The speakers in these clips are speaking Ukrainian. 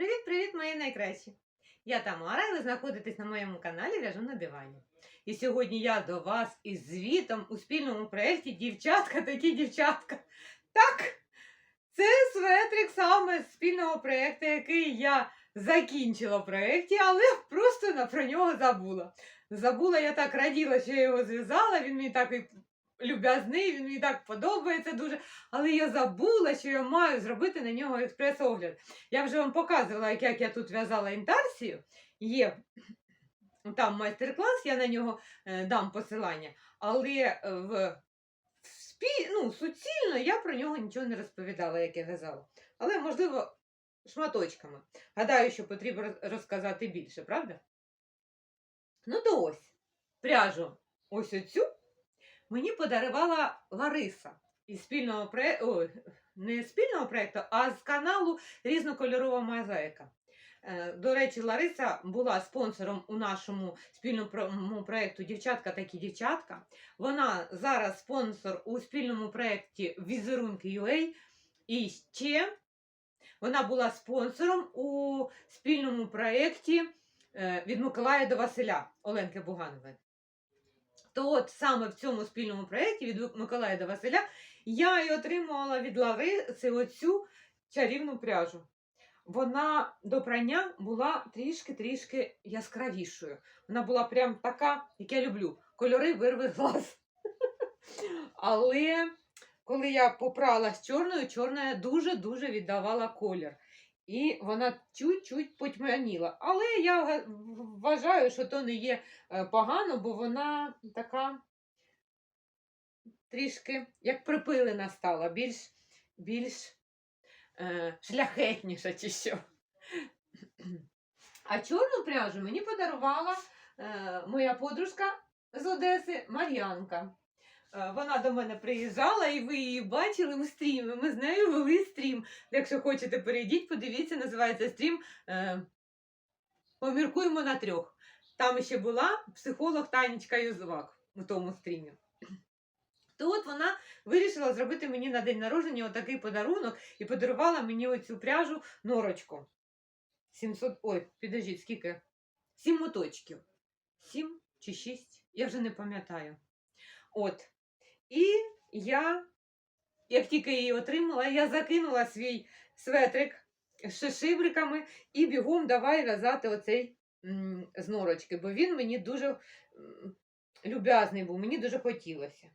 Привіт-привіт, мої найкращі! Я Тамара, і ви знаходитесь на моєму каналі В'яжу на дивані. І сьогодні я до вас із звітом у спільному проєкті Дівчатка такі дівчатка. Так, це светрик саме з спільного проєкту, який я закінчила в проєкті, але просто про нього забула. Забула, я так раділа, що я його зв'язала, він мені такий люб'язний, він мені так подобається дуже. Але я забула, що я маю зробити на нього експрес-огляд. Я вже вам показувала, як, я тут в'язала інтарсію. Є там майстер-клас, я на нього е, дам посилання. Але е, в ну, суцільно я про нього нічого не розповідала, як я в'язала. Але, можливо, шматочками. Гадаю, що потрібно розказати більше, правда? Ну, то ось пряжу ось оцю мені подарувала Лариса із спільного проєкту, не спільного проєкту, а з каналу Різнокольорова мозаїка. Е, До речі, Лариса була спонсором у нашому спільному проєкту Дівчатка такі дівчатка. Вона зараз спонсор у спільному проєкті Візерунки UA. І ще вона була спонсором у спільному проєкті е, від Миколая до Василя Оленки Буганової. То от саме в цьому спільному проєкті від Миколая до Василя я і отримувала від Лариси оцю чарівну пряжу. Вона до прання була трішки-трішки яскравішою. Вона була прям така, як я люблю, кольори вирви глаз. Але коли я попрала з чорною, чорна дуже-дуже віддавала колір. І вона чуть-чуть потьмяніла. Але я вважаю, що то не є е, погано, бо вона така трішки як припилена стала, більш, більш е, шляхетніша чи що. А чорну пряжу мені подарувала е, моя подружка з Одеси Мар'янка. Е, Вона до мене приїжджала, і ви її бачили у стрімі. Ми з нею вели стрім. Якщо хочете, перейдіть, подивіться, називається стрім е, Поміркуємо на трьох. Там ще була психолог Танечка Юзовак у тому стрімі. То от вона вирішила зробити мені на день народження отакий подарунок і подарувала мені оцю пряжу норочку. 700, ой, підождіть, скільки? Сім моточків. Сім чи шість? Я вже не пам'ятаю. От. І я, як тільки її отримала, я закинула свій светрик з шишибриками і бігом давай в'язати оцей з норочки, бо він мені дуже люб'язний був, мені дуже хотілося.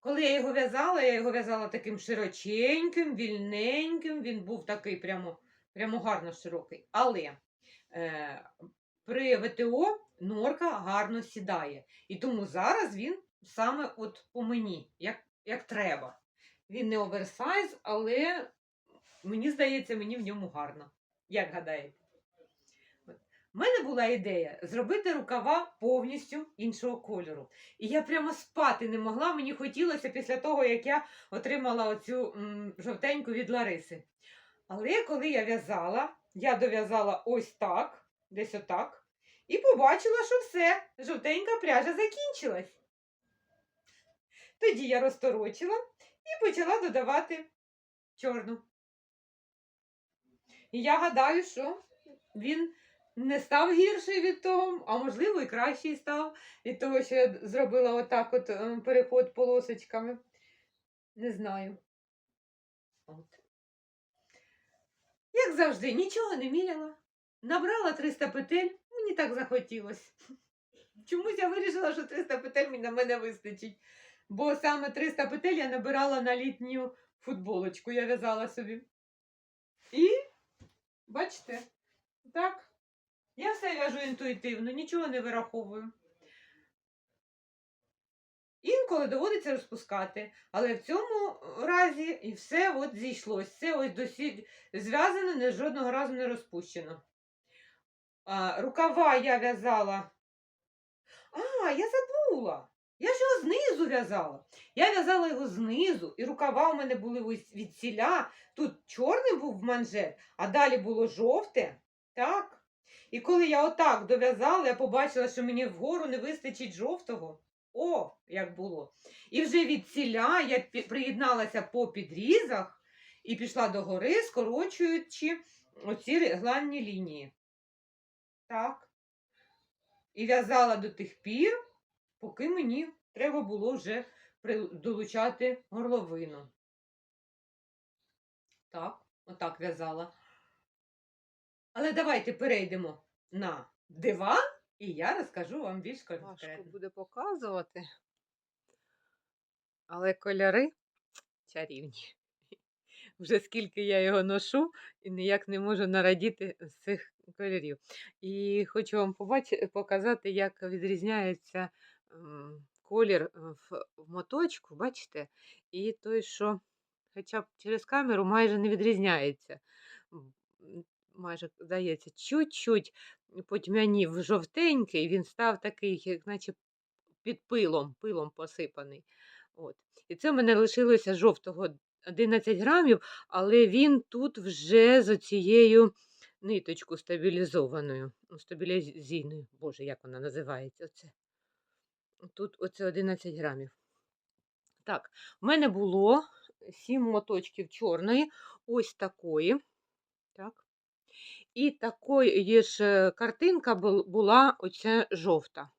Коли я його в'язала, я його в'язала таким широченьким, вільненьким, він був такий прямо, прямо гарно широкий. Але е, при ВТО норка гарно сідає. І тому зараз він саме от по мені, як, як треба. Він не оверсайз, але мені здається, мені в ньому гарно. Як гадаєте? У мене була ідея зробити рукава повністю іншого кольору. І я прямо спати не могла. Мені хотілося після того, як я отримала оцю м, жовтеньку від Лариси. Але коли я в'язала, я дов'язала ось так, десь отак, і побачила, що все, жовтенька пряжа закінчилась. Тоді я розторочила і почала додавати чорну. І я гадаю, що він не став гірший від того, а можливо і кращий став від того, що я зробила отак от е, переход полосочками. Не знаю. От. Як завжди, нічого не міряла. Набрала 300 петель, мені так захотілося. Чомусь я вирішила, що 300 петель на мене вистачить. Бо саме 300 петель я набирала на літню футболочку, я в'язала собі. І, бачите, так, я все в'яжу інтуїтивно, нічого не вираховую. Інколи доводиться розпускати, але в цьому разі і все от зійшлось. Все ось досі зв'язано, не жодного разу не розпущено. А, рукава я в'язала. А, я забула. Я ж його знизу в'язала. Я в'язала його знизу, і рукава у мене були від ціля. Тут чорний був манжет, а далі було жовте. Так. І коли я отак дов'язала, я побачила, що мені вгору не вистачить жовтого. О, як було. І вже від ціля я приєдналася по підрізах і пішла догори, скорочуючи оці регланні лінії. Так. І в'язала до тих пір, поки мені треба було вже долучати горловину. Так, отак в'язала. Але давайте перейдемо на диван, і я розкажу вам більш Важко конкретно. буде показувати. Але кольори чарівні. Вже скільки я його ношу і ніяк не можу нарадіти з цих кольорів. І хочу вам побачити, показати, як відрізняється колір е, в, моточку, бачите? І той, що хоча б через камеру майже не відрізняється. Майже, здається, чуть-чуть потьмянів жовтенький, він став такий, як наче під пилом, пилом посипаний. От. І це в мене лишилося жовтого 11 грамів, але він тут вже з цією ниточкою стабілізованою. Ну, стабілізійною. Боже, як вона називається? Оце. Тут оце 11 грамів. Так, в мене було 7 моточків чорної, ось такої. Так. І такої ж картинка була оця жовта.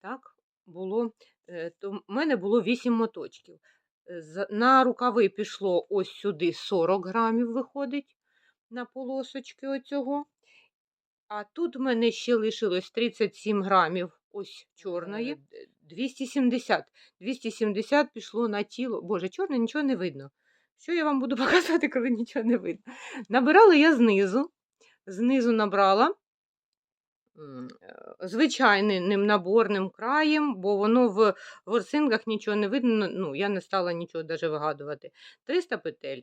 Так, було, е, то в мене було 8 моточків. Е, На рукави пішло ось сюди 40 грамів виходить на полосочки оцього. А тут в мене ще лишилось 37 грамів ось чорної, е, 270. 270 пішло на тіло. Боже, чорне нічого не видно. Що я вам буду показувати, коли нічого не видно? Набирала я знизу. Знизу набрала е, звичайним наборним краєм, бо воно в ворсинках нічого не видно. Ну, я не стала нічого даже вигадувати. 300 петель.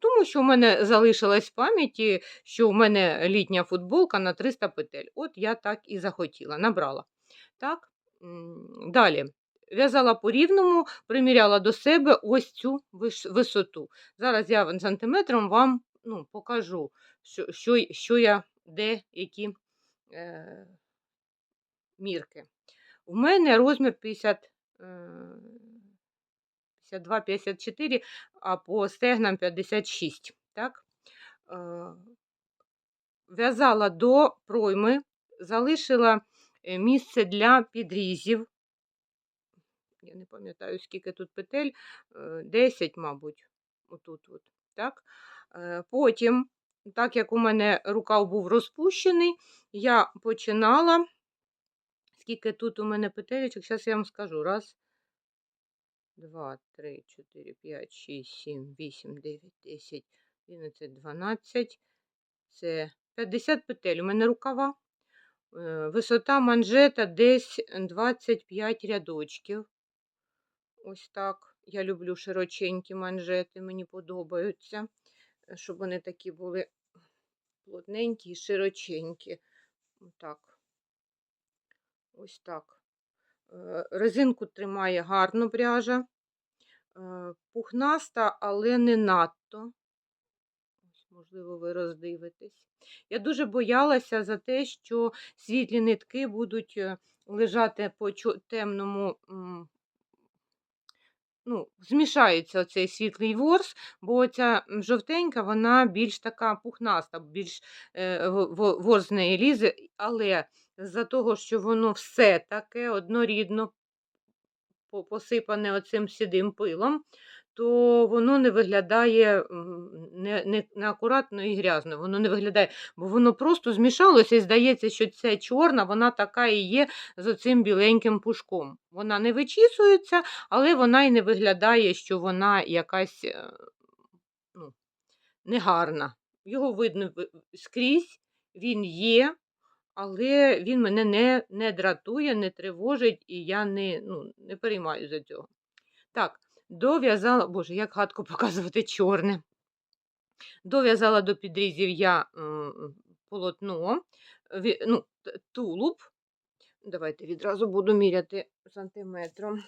Тому що в мене залишилась в пам'яті, що в мене літня футболка на 300 петель. От я так і захотіла, набрала. Так, далі. В'язала по рівному, приміряла до себе ось цю висоту. Зараз я сантиметром вам ну, покажу, що, що, що я, де, які е, мірки. У мене розмір 50, е, 52-54, а по стегнам 56. Так? Е, В'язала до пройми, залишила е, місце для підрізів. Я не пам'ятаю, скільки тут петель, е, 10, мабуть, отут. От, так? Потім, так як у мене рукав був розпущений, я починала. Скільки тут у мене петелечок, зараз я вам скажу. Раз, два, три, чотири, п'ять, шість, сім, вісім, дев'ять, десять, одинадцять, дванадцять. Це 50 петель. У мене рукава. Е, Висота манжета десь 25 рядочків. Ось так. Я люблю широченькі манжети, мені подобаються, щоб вони такі були плотненькі і широченькі. Ось Так. Ось так. Е, Резинку тримає гарно пряжа. Е, Пухнаста, але не надто. Можливо, ви роздивитесь. Я дуже боялася за те, що світлі нитки будуть е, лежати по темному, ну, змішається оцей світлий ворс, бо ця жовтенька, вона більш така пухнаста, більш е, ворс неї лізе, але з-за того, що воно все таке однорідно посипане оцим сідим пилом, то воно не виглядає не, не, неакуратно і грязно. Воно не виглядає, бо воно просто змішалося і здається, що це чорна, вона така і є з оцим біленьким пушком. Вона не вичісується, але вона і не виглядає, що вона якась е, ну, негарна. Його видно скрізь, він є. Але він мене не, не дратує, не тривожить, і я не, ну, не переймаю за цього. Так, дов'язала, боже, як гадко показувати чорне. Дов'язала до підрізів я полотно, ну, тулуб. Давайте відразу буду міряти сантиметром.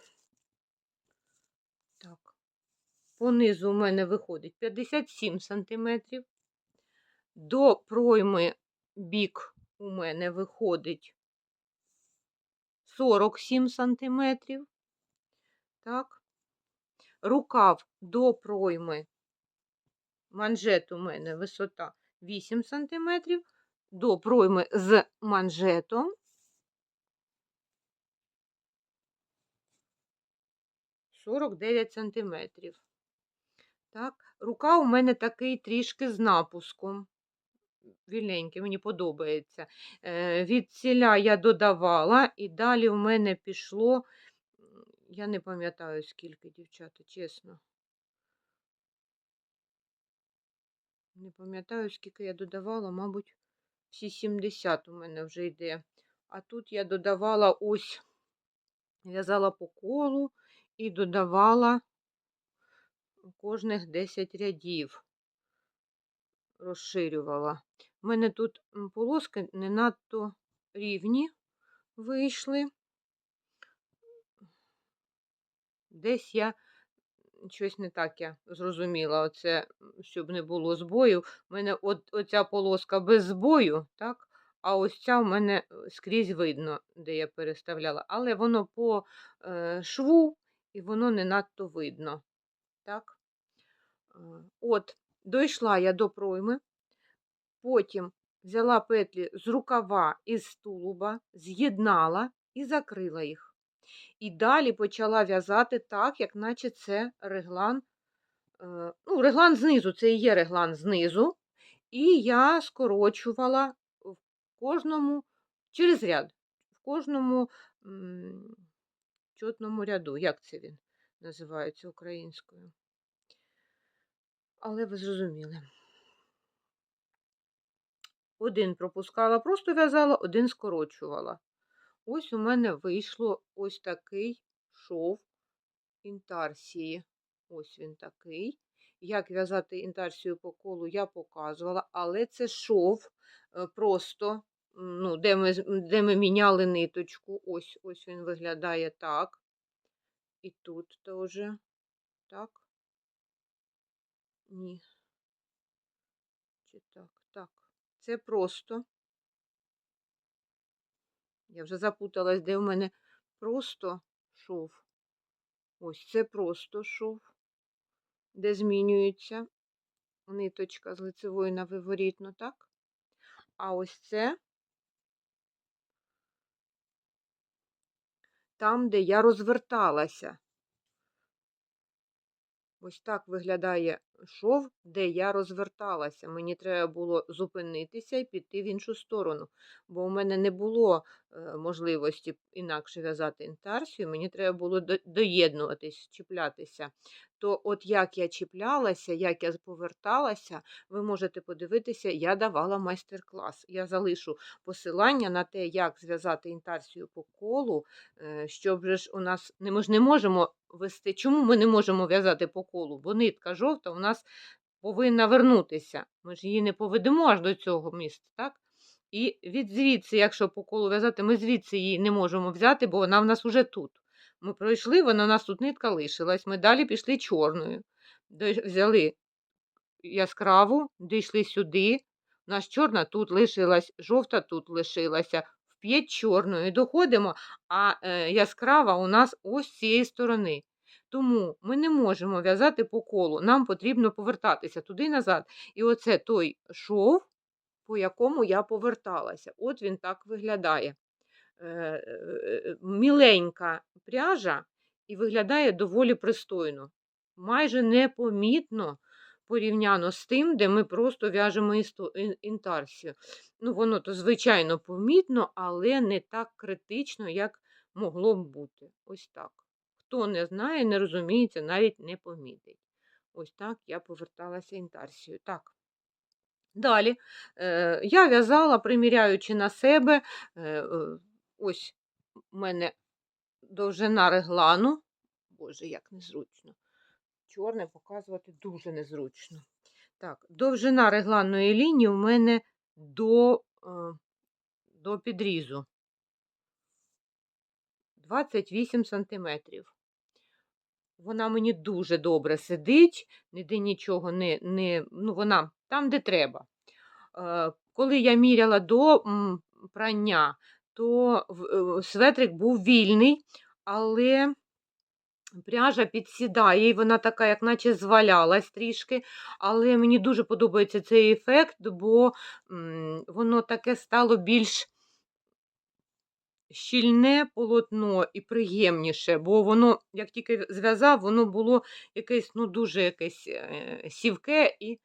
Так. Понизу у мене виходить 57 сантиметрів. До пройми бік у мене виходить 47 сантиметрів. Так. Рукав до пройми манжет у мене висота 8 см, до пройми з манжетом 49 сантиметрів. Так, рука у мене такий трішки з напуском. Вільненький, мені подобається. Е, від ціля я додавала, і далі в мене пішло, я не пам'ятаю, скільки, дівчата, чесно. Не пам'ятаю, скільки я додавала, мабуть, всі 70 у мене вже йде. А тут я додавала ось, в'язала по колу і додавала кожних 10 рядів. Розширювала. У мене тут полоски не надто рівні вийшли. Десь я щось не так я зрозуміла, оце, щоб не було збою. У мене от, оця полоска без збою, так? А ось ця в мене е, скрізь видно, де я переставляла. Але воно по е, шву і воно не надто видно. Так? Е, От, дійшла я до пройми, потім взяла петлі з рукава і з тулуба, з'єднала і закрила їх. І далі почала в'язати так, як наче це реглан. е, Ну, реглан знизу, це і є реглан знизу. І я скорочувала в кожному через ряд, в кожному чотному ряду. Як це він називається українською? Але ви зрозуміли. Один пропускала, просто в'язала, один скорочувала. Ось у мене вийшло ось такий шов інтарсії. Ось він такий. Як в'язати інтарсію по колу, я показувала, але це шов е, просто, ну, де ми, де ми міняли ниточку. Ось ось він виглядає так. І тут теж. Так. Ні. Чи так? Так. Це просто. Я вже запуталась, де в мене просто шов. Ось це просто шов, де змінюється ниточка з лицевої на виворітну, так? А ось це там, де я розверталася. Ось так виглядає шов, де я розверталася. Мені треба було зупинитися і піти в іншу сторону, бо у мене не було е, можливості інакше в'язати інтарсію, мені треба було доєднуватись, чіплятися. То от як я чіплялася, як я поверталася, ви можете подивитися, я давала майстер-клас. Я залишу посилання на те, як зв'язати інтарсію по колу, е, щоб ж у нас не ми ж не можемо вести. Чому ми не можемо в'язати по колу? Бо нитка жовта у нас повинна вернутися. Ми ж її не поведемо аж до цього місця, так? І від звідси, якщо по колу в'язати, ми звідси її не можемо взяти, бо вона в нас уже тут. Ми пройшли, вона нас тут нитка лишилась. Ми далі пішли чорною. Взяли яскраву, дійшли сюди. У нас чорна тут лишилась, жовта тут лишилася, вп'ять чорною. Доходимо, а е, яскрава у нас ось з цієї сторони. Тому ми не можемо в'язати по колу. Нам потрібно повертатися туди і назад. І оце той шов, по якому я поверталася. От він так виглядає. Е, е, Міленька пряжа і виглядає доволі пристойно. Майже непомітно порівняно з тим, де ми просто в'яжемо інтарсію. Ну, воно то, звичайно, помітно, але не так критично, як могло б бути. Ось так. Хто не знає, не розуміється, навіть не помітить. Ось так я поверталася інтарсією. Так. Далі е, я в'язала, приміряючи на себе, е, е, ось у мене довжина реглану. Боже, як незручно. Чорне показувати дуже незручно. Так, довжина регланної лінії у мене до, е, до підрізу 28 сантиметрів. Вона мені дуже добре сидить, ніде нічого не, не ну вона там, де треба. Е, коли я міряла до прання, то е, светрик був вільний, але пряжа підсідає, і вона така, як наче звалялась трішки. Але мені дуже подобається цей ефект, бо воно таке стало більш щільне полотно і приємніше, бо воно, як тільки зв'язав, воно було якесь, ну, дуже якесь е, сівке і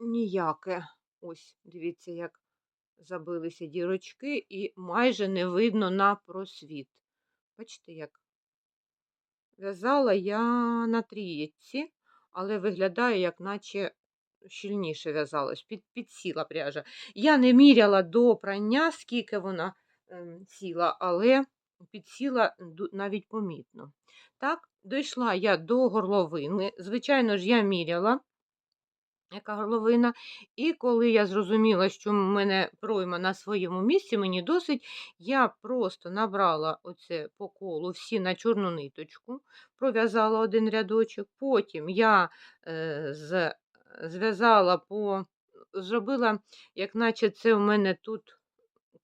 ніяке. Ось, дивіться, як забилися дірочки, і майже не видно на просвіт. Бачите, як в'язала я на трієчці, але виглядає, як наче щільніше в'язалось, під, підсіла пряжа. Я не міряла до прання, скільки вона ем, сіла, але підсіла навіть помітно. Так, дійшла я до горловини. Звичайно ж, я міряла, яка горловина. І коли я зрозуміла, що в мене пройма на своєму місці, мені досить, я просто набрала оце по колу всі на чорну ниточку, пров'язала один рядочок. Потім я е, з, зв'язала по, зробила, як наче це в мене тут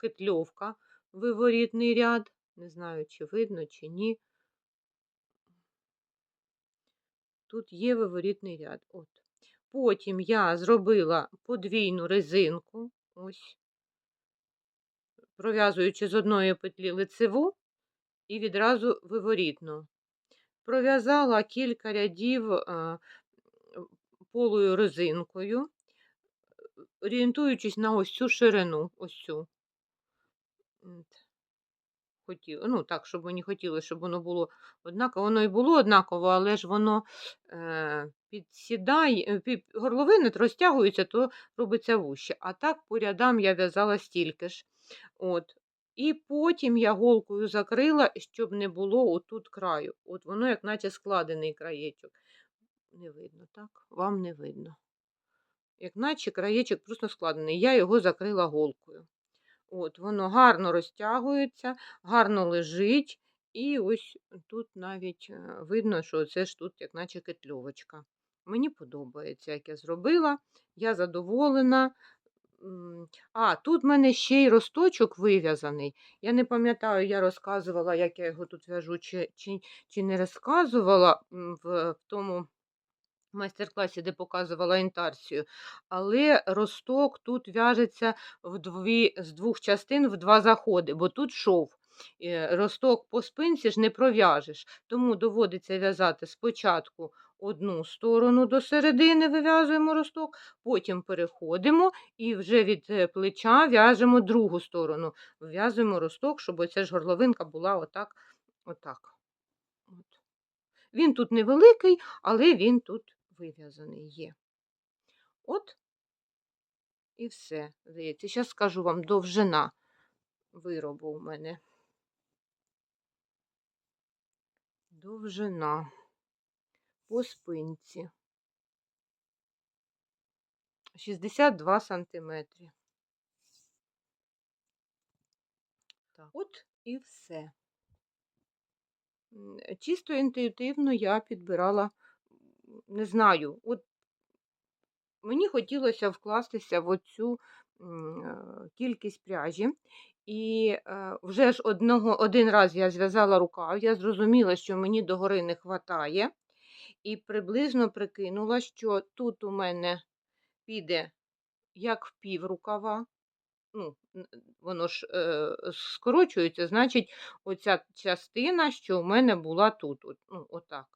кетльовка, виворітний ряд. Не знаю, чи видно, чи ні. Тут є виворітний ряд. От. Потім я зробила подвійну резинку, ось, пров'язуючи з одної петлі лицеву і відразу виворітну. Пров'язала кілька рядів полою резинкою, орієнтуючись на ось цю ширину, ось цю. От. Ну так, щоб мені хотілося, щоб воно було однаково. Воно і було однаково, але ж воно е, підсідає, е, під, горловини то робиться вуще. А так по рядам я в'язала стільки ж. От. І потім я голкою закрила, щоб не було отут краю. От воно, як наче складений краєчок. Не видно, так? Вам не видно. Як наче краєчок просто складений. Я його закрила голкою. От, воно гарно розтягується, гарно лежить, і ось тут навіть е, видно, що це ж тут, як наче кетльовочка. Мені подобається, як я зробила, я задоволена. А, тут в мене ще й росточок вив'язаний. Я не пам'ятаю, я розказувала, як я його тут в'яжу, чи, чи, чи не розказувала в, в тому майстер-класі, де показувала інтарсію. Але росток тут в'яжеться з двох частин в два заходи, бо тут шов. Е, Росток по спинці ж не пров'яжеш, тому доводиться в'язати спочатку одну сторону до середини, вив'язуємо росток, потім переходимо і вже від е, плеча в'яжемо другу сторону. В'язуємо росток, щоб оця ж горловинка була отак. отак. От. Він тут невеликий, але він тут вив'язаний є. От і все. Здається, зараз скажу вам довжина виробу у мене. Довжина по спинці. 62 сантиметри. Так, от і все. Чисто інтуїтивно я підбирала, не знаю, от мені хотілося вкластися в оцю е, кількість пряжі. І е, вже ж одного, один раз я зв'язала рукав, я зрозуміла, що мені догори не вистачає, і приблизно прикинула, що тут у мене піде як пів рукава. Ну, воно ж е, скорочується, значить, оця частина, що в мене була тут. От, ну, отак.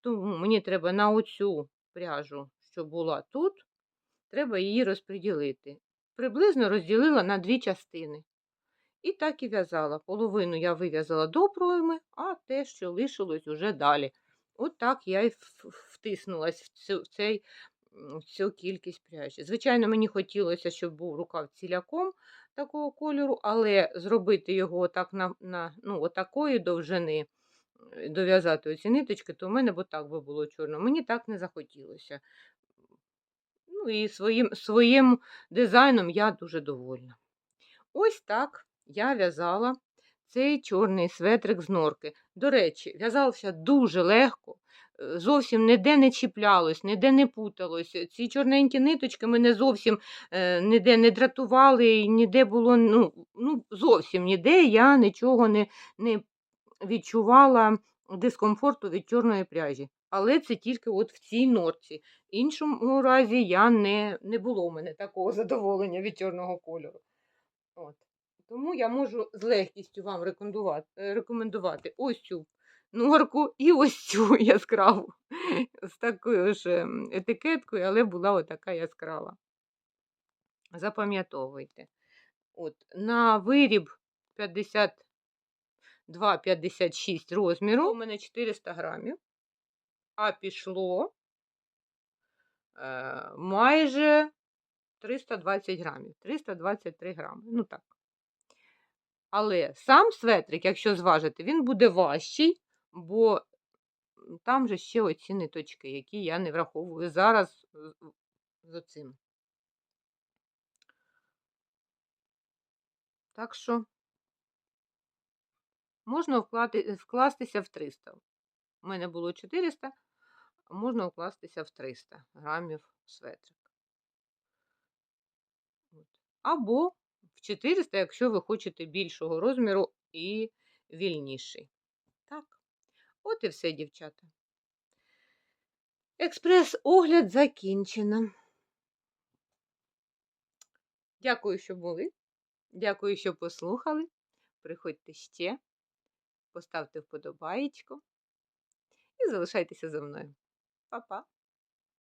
Тому мені треба на оцю пряжу, що була тут, треба її розподілити. Приблизно розділила на дві частини. І так і в'язала. Половину я вив'язала до пройми, а те, що лишилось уже далі. От так я й в- в цю, в цей, в цю кількість пряжі. Звичайно, мені хотілося, щоб був рукав ціляком такого кольору, але зробити його отак на, на ну, отакої довжини, е, дов'язати оці ниточки, то в мене б так би було чорно. Мені так не захотілося. Ну і своїм, своїм дизайном я дуже довольна. Ось так я в'язала цей чорний светрик з норки. До речі, в'язався дуже легко, е, зовсім ніде не чіплялось, ніде не путалось. Ці чорненькі ниточки мене зовсім е, ніде не дратували, і ніде було, ну, ну зовсім ніде я нічого не, не відчувала дискомфорту від чорної пряжі. Але це тільки от в цій норці. В іншому разі я не, не було у мене такого задоволення від чорного кольору. От. Тому я можу з легкістю вам рекомендувати, е, рекомендувати ось цю норку і ось цю яскраву з такою ж ем, етикеткою, але була отака яскрава. Запам'ятовуйте. От, на виріб 52-56 розміру у мене 400 грамів, а пішло е, майже 320 грамів, 323 грами. Ну так. Але сам светрик, якщо зважити, він буде важчий, бо там же ще оці ниточки, які я не враховую зараз з- з оцим. Так що можна вклати, вкластися в 300. У мене було 400, а можна вкластися в 300 грамів светрик. Або в 400, якщо ви хочете більшого розміру і вільніший. Так, от і все, дівчата. Експрес-огляд закінчено. Дякую, що були. Дякую, що послухали. Приходьте ще, поставте вподобаєчку і залишайтеся зі мною. Па-па!